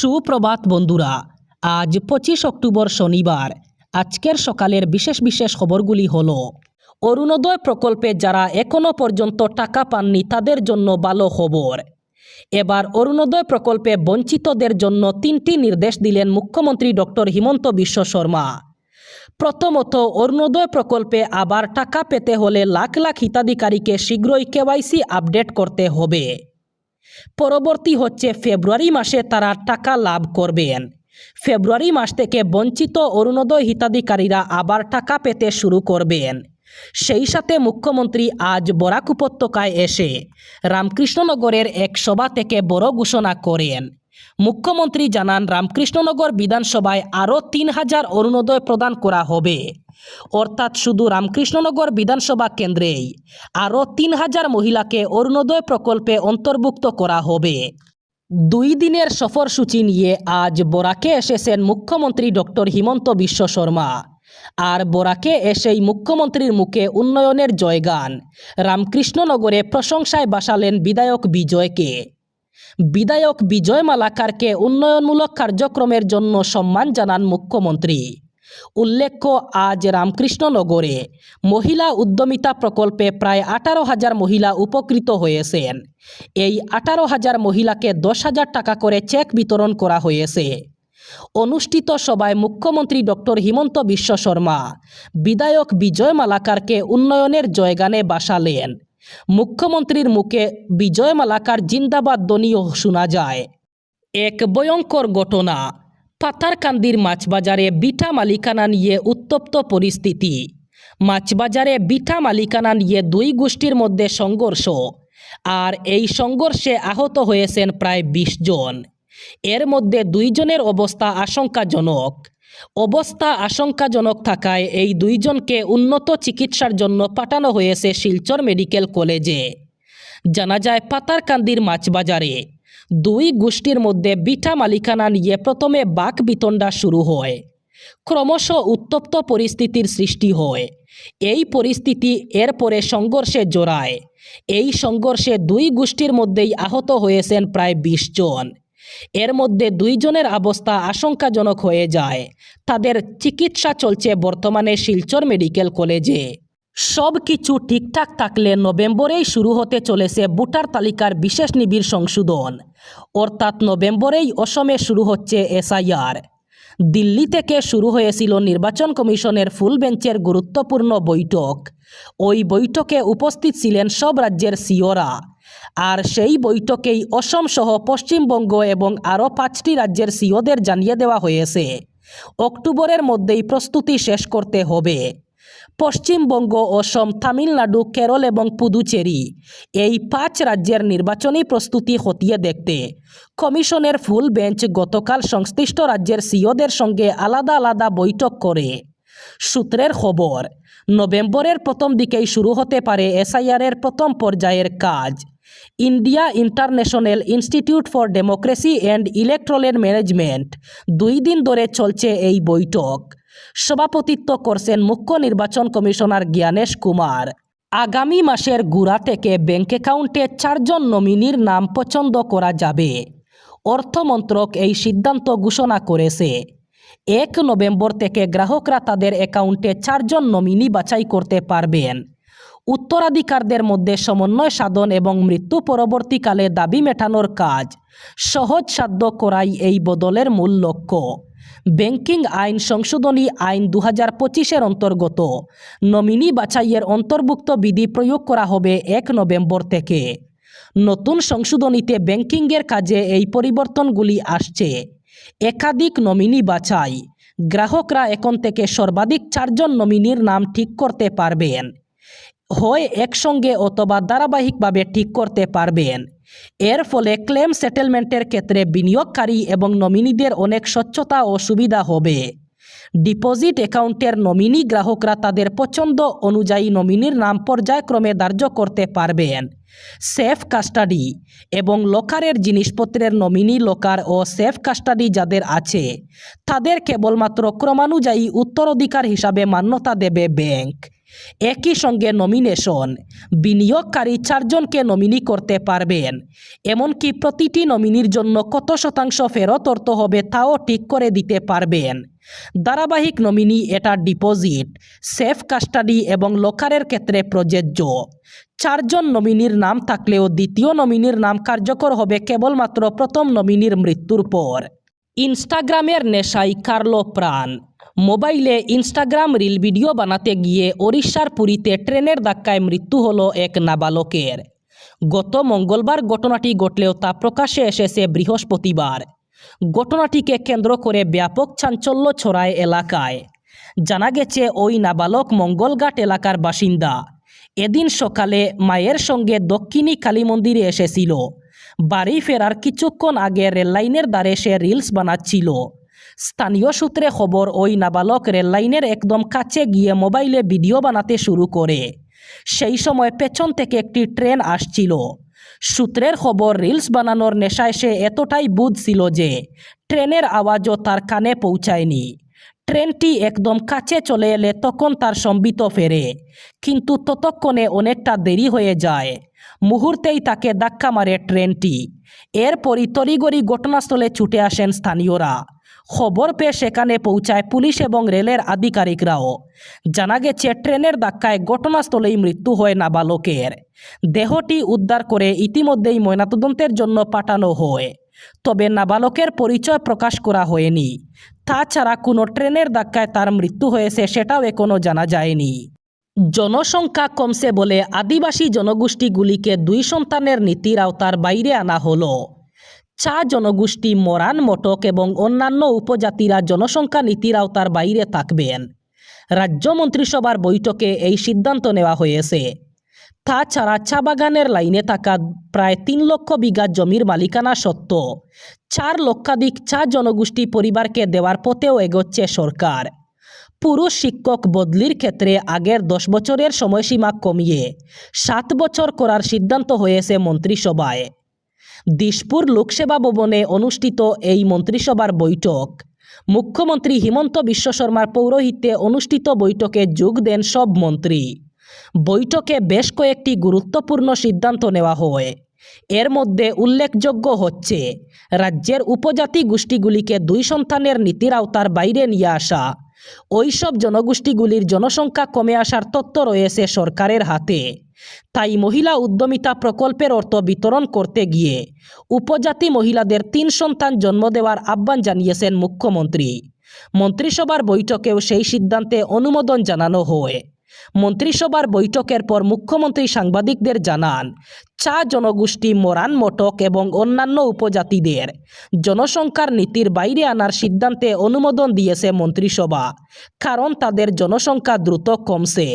সুপ্রভাত বন্ধুরা, আজ পঁচিশ অক্টোবর শনিবার। আজকের সকালের বিশেষ বিশেষ খবরগুলি হল, অরুণোদয় প্রকল্পে যারা এখনও পর্যন্ত টাকা পাননি তাদের জন্য ভালো খবর। এবার অরুণোদয় প্রকল্পে বঞ্চিতদের জন্য তিনটি নির্দেশ দিলেন মুখ্যমন্ত্রী ডক্টর হিমন্ত বিশ্ব শর্মা। প্রথমত, অরুণোদয় প্রকল্পে আবার টাকা পেতে হলে লাখ লাখ হিতাধিকারীকে শীঘ্রই কেওয়াইসি আপডেট করতে হবে। পরবর্তী হচ্ছে ফেব্রুয়ারি মাসে তারা টাকা লাভ করবেন। ফেব্রুয়ারি মাস থেকে বঞ্চিত অরুণোদয় হিতাধিকারীরা আবার টাকা পেতে শুরু করবেন। সেই সাথে মুখ্যমন্ত্রী আজ বরাক উপত্যকায় এসে রামকৃষ্ণনগরের এক সভা থেকে বড় ঘোষণা করেন। মুখ্যমন্ত্রী জানান, রামকৃষ্ণনগর বিধানসভায় আরও তিন হাজার অরুণোদয় প্রদান করা হবে। অর্থাৎ শুধু রামকৃষ্ণনগর বিধানসভা কেন্দ্রেই আরও তিন হাজার মহিলাকে অরুণোদয় প্রকল্পে অন্তর্ভুক্ত করা হবে। দুই দিনের সফরসূচি নিয়ে আজ বরাকে এসেছেন মুখ্যমন্ত্রী ডক্টর হিমন্ত বিশ্ব শর্মা। আর বরাকে এসেই মুখ্যমন্ত্রীর মুখে উন্নয়নের জয়গান। রামকৃষ্ণনগরে প্রশংসায় বাসালেন বিধায়ক বিজয়কে। বিধায়ক বিজয় মালাকারকে উন্নয়নমূলক কার্যক্রমের জন্য সম্মান জানান মুখ্যমন্ত্রী। উল্লেখ্য, আজ রামকৃষ্ণনগরে মহিলা উদ্যমিতা প্রকল্পে প্রায় আঠারো হাজার মহিলা উপকৃত হয়েছেন। এই আঠারো হাজার মহিলাকে দশ হাজার টাকা করে চেক বিতরণ করা হয়েছে। অনুষ্ঠিত সভায় মুখ্যমন্ত্রী ডক্টর হিমন্ত বিশ্ব শর্মা বিধায়ক বিজয় মালাকারকে উন্নয়নের জয়গানে বাসালেন। মুখ্যমন্ত্রীর মুখে বিজয় মালাকার জিন্দাবাদ ধ্বনিও শোনা যায়। এক ভয়ঙ্কর ঘটনা পাথারকান্দির মাছবাজারে বিটা মালিকানা নিয়ে উত্তপ্ত পরিস্থিতি। মাছবাজারে বিটা মালিকানা নিয়ে দুই গোষ্ঠীর মধ্যে সংঘর্ষ, আর এই সংঘর্ষে আহত হয়েছেন প্রায় বিশ জন। এর মধ্যে দুইজনের অবস্থা আশঙ্কাজনক। অবস্থা আশঙ্কাজনক থাকায় এই দুইজনকে উন্নত চিকিৎসার জন্য পাঠানো হয়েছে শিলচর মেডিকেল কলেজে। জানা যায়, পাতারকান্দির মাছবাজারে দুই গোষ্ঠীর মধ্যে বিটা মালিকানা নিয়ে প্রথমে বাক বিতণ্ডা শুরু হয়। ক্রমশ উত্তপ্ত পরিস্থিতির সৃষ্টি হয়। এই পরিস্থিতি এরপরে সংঘর্ষে জড়ায়। এই সংঘর্ষে দুই গোষ্ঠীর মধ্যেই আহত হয়েছেন প্রায় বিশ জন। এর মধ্যে দুইজনের অবস্থা আশঙ্কাজনক হয়ে যায়। তাদের চিকিৎসা চলছে বর্তমানে শিলচর মেডিকেল কলেজে। সব কিছু ঠিকঠাক থাকলে নভেম্বরেই শুরু হতে চলেছে ভোটার তালিকার বিশেষ নিবিড় সংশোধন। অর্থাৎ নভেম্বরেই অসমে শুরু হচ্ছে এসআইআর। দিল্লি থেকে শুরু হয়েছিল নির্বাচন কমিশনের ফুল বেঞ্চের গুরুত্বপূর্ণ বৈঠক। ওই বৈঠকে উপস্থিত ছিলেন সব রাজ্যের সিওরা আর সেই বৈঠকেই অসম সহ পশ্চিমবঙ্গ এবং আরও পাঁচটি রাজ্যের সিওদের জানিয়ে দেওয়া হয়েছে। অক্টোবরের মধ্যেই প্রস্তুতি শেষ করতে হবে। পশ্চিমবঙ্গ, অসম, তামিলনাড়ু, কেরল এবং পুদুচেরি এই পাঁচ রাজ্যের নির্বাচনী প্রস্তুতি খতিয়ে দেখতে। কমিশনের ফুল বেঞ্চ গতকাল সংশ্লিষ্ট রাজ্যের সিওদের সঙ্গে আলাদা আলাদা বৈঠক করে। সূত্রের খবর, নভেম্বরের প্রথম দিকেই শুরু হতে পারে এসআইআরের প্রথম পর্যায়ের কাজ। India international institute for democracy and ইলেকট্রলের management. দুই দিন ধরে চলছে এই বৈঠক। সভাপতিত্ব করছেন মুখ্য নির্বাচন কমিশনার জ্ঞানেশ কুমার। আগামী মাসের গুড়া থেকে ব্যাংক অ্যাকাউন্টে চারজন নমিনির নাম পছন্দ করা যাবে। অর্থমন্ত্রক এই সিদ্ধান্ত ঘোষণা করেছে। এক নভেম্বর থেকে গ্রাহকরা তাদের অ্যাকাউন্টে চারজন নমিনি বাছাই করতে পারবেন। উত্তরাধিকারদের মধ্যে সমন্বয় সাধন এবং মৃত্যু পরবর্তীকালে দাবি মেটানোর কাজ। সহজসাধ্য করাই এই বদলের মূল লক্ষ্য। ব্যাংকিং আইন সংশোধনী আইন দু হাজার পঁচিশের অন্তর্গত। নমিনি বাছাইয়ের অন্তর্ভুক্ত বিধি প্রয়োগ করা হবে এক নভেম্বর থেকে। নতুন সংশোধনীতে ব্যাংকিংয়ের কাজে এই পরিবর্তনগুলি আসছে। একাধিক নমিনি বাছাই। গ্রাহকরা এখন থেকে সর্বাধিক চারজন নমিনির নাম ঠিক করতে পারবেন। হয় একসঙ্গে অথবা ধারাবাহিকভাবে ঠিক করতে পারবেন। এর ফলে ক্লেম সেটেলমেন্টের ক্ষেত্রে বিনিয়োগকারী এবং নমিনিদের অনেক স্বচ্ছতা ও সুবিধা হবে। ডিপোজিট অ্যাকাউন্টের নমিনি গ্রাহকরা তাদের পছন্দ অনুযায়ী নমিনির নাম পর্যায়ক্রমে ধার্য করতে পারবেন। সেফ কাস্টাডি এবং লকারের জিনিসপত্রের নমিনি, লকার ও সেফ কাস্টাডি যাদের আছে, তাদের কেবলমাত্র ক্রমানুযায়ী উত্তরাধিকার হিসাবে মান্যতা দেবে ব্যাংক। একই সঙ্গে নমিনেশন বিনিয়োগকারী চারজনকে নমিনি করতে পারবেন। এমনকি প্রতিটি নমিনির জন্য কত শতাংশ ফেরত অর্থ হবে তাও ঠিক করে দিতে পারবেন। ধারাবাহিক নমিনি এটা ডিপোজিট সেফ কাস্টাডি এবং লকারের ক্ষেত্রে প্রযোজ্য। চারজন নমিনির নাম থাকলেও দ্বিতীয় নমিনির নাম কার্যকর হবে কেবলমাত্র প্রথম নমিনির মৃত্যুর পর। ইনস্টাগ্রামের নেশায় কার্লো প্রাণ। মোবাইলে ইনস্টাগ্রাম রিল ভিডিও বানাতে গিয়ে ওড়িশার পুরীতে ট্রেনের ধাক্কায় মৃত্যু হলো এক নাবালকের। গত মঙ্গলবার ঘটনাটি ঘটলেও তা প্রকাশে এসেছে বৃহস্পতিবার। ঘটনাটিকে কেন্দ্র করে ব্যাপক চাঞ্চল্য ছড়ায় এলাকায়। জানা গেছে, ওই নাবালক মঙ্গলঘাট এলাকার বাসিন্দা। এদিন সকালে মায়ের সঙ্গে দক্ষিণী কালী মন্দিরে এসেছিল। বাড়ি ফেরার কিছুক্ষণ আগে রেললাইনের দ্বারে সে রিলস বানাচ্ছিল। স্থানীয় সূত্রে খবর, ওই নাবালক রেললাইনের একদম কাছে গিয়ে মোবাইলে ভিডিও বানাতে শুরু করে। সেই সময় পেছন থেকে একটি ট্রেন আসছিল। সূত্রের খবর, রিলস বানানোর নেশায় সে এতটাই বুঝছিল যে, ট্রেনের আওয়াজও তার কানে পৌঁছায়নি। ট্রেনটি একদম কাছে চলে এলে তখন তার সম্বিত ফেরে। কিন্তু ততক্ষণে অনেকটা দেরি হয়ে যায়। মুহূর্তেই তাকে ধাক্কা মারে ট্রেনটি। এরপরই তড়িগড়ি ঘটনাস্থলে ছুটে আসেন স্থানীয়রা। খবর পেয়ে সেখানে পৌঁছায় পুলিশ এবং রেলের আধিকারিকরাও। জানা গেছে, ট্রেনের ধাক্কায় ঘটনাস্থলেই মৃত্যু হয় নাবালকের। দেহটি উদ্ধার করে ইতিমধ্যেই ময়নাতদন্তের জন্য পাঠানো হয়। তবে নাবালকের পরিচয় প্রকাশ করা হয়নি। তাছাড়া কোনো ট্রেনের ধাক্কায় তার মৃত্যু হয়েছে সেটাও এখনও জানা যায়নি। জনসংখ্যা কমছে বলে আদিবাসী জনগোষ্ঠীগুলিকে দুই সন্তানের নীতির আওতার বাইরে আনা হলো। চা জনগোষ্ঠী মরান মটক এবং অন্যান্য উপজাতিরা জনসংখ্যা নীতির আওতার বাইরে থাকবেন। রাজ্য মন্ত্রিসভার বৈঠকে এই সিদ্ধান্ত নেওয়া হয়েছে। তাছাড়া চা বাগানের লাইনে থাকা প্রায় তিন লক্ষ বিঘা জমির মালিকানা সত্ত্ব চার লক্ষাধিক চা জনগোষ্ঠী পরিবারকে দেওয়ার পথেও এগোচ্ছে সরকার। পুরুষ শিক্ষক বদলির ক্ষেত্রে আগের দশ বছরের সময়সীমা কমিয়ে সাত বছর করার সিদ্ধান্ত হয়েছে মন্ত্রিসভায়। দিশপুর লোকসেবা ভবনে অনুষ্ঠিত এই মন্ত্রিসভার বৈঠক। মুখ্যমন্ত্রী হিমন্ত বিশ্ব শর্মার পৌরোহিত্যে অনুষ্ঠিত বৈঠকে যোগ দেন সব মন্ত্রী। বৈঠকে বেশ কয়েকটি গুরুত্বপূর্ণ সিদ্ধান্ত নেওয়া হয়। এর মধ্যে উল্লেখযোগ্য হচ্ছে, রাজ্যের উপজাতি গোষ্ঠীগুলিকে দুই সন্তানের নীতির আওতার বাইরে নিয়ে আসা। ওইসব জনগোষ্ঠীগুলির জনসংখ্যা কমে আসার তত্ত্ব রয়েছে সরকারের হাতে। তাই মহিলা উদ্যমিতা প্রকল্পের অর্থ বিতরণ করতে গিয়ে উপজাতি মহিলাদের তিন সন্তান জন্ম দেওয়ার আহ্বান জানিয়েছেন মুখ্যমন্ত্রী। মন্ত্রিসভার বৈঠকেও সেই সিদ্ধান্তে অনুমোদন জানানো হয়। মন্ত্রিসভার বৈঠকের পর মুখ্যমন্ত্রী সাংবাদিকদের জানান, চা জনগোষ্ঠী মোরান মটক এবং অন্যান্য উপজাতিদের জনসংখ্যার নীতির বাইরে আনার সিদ্ধান্তে অনুমোদন দিয়েছে মন্ত্রিসভা, কারণ তাদের জনসংখ্যা দ্রুত কমছে।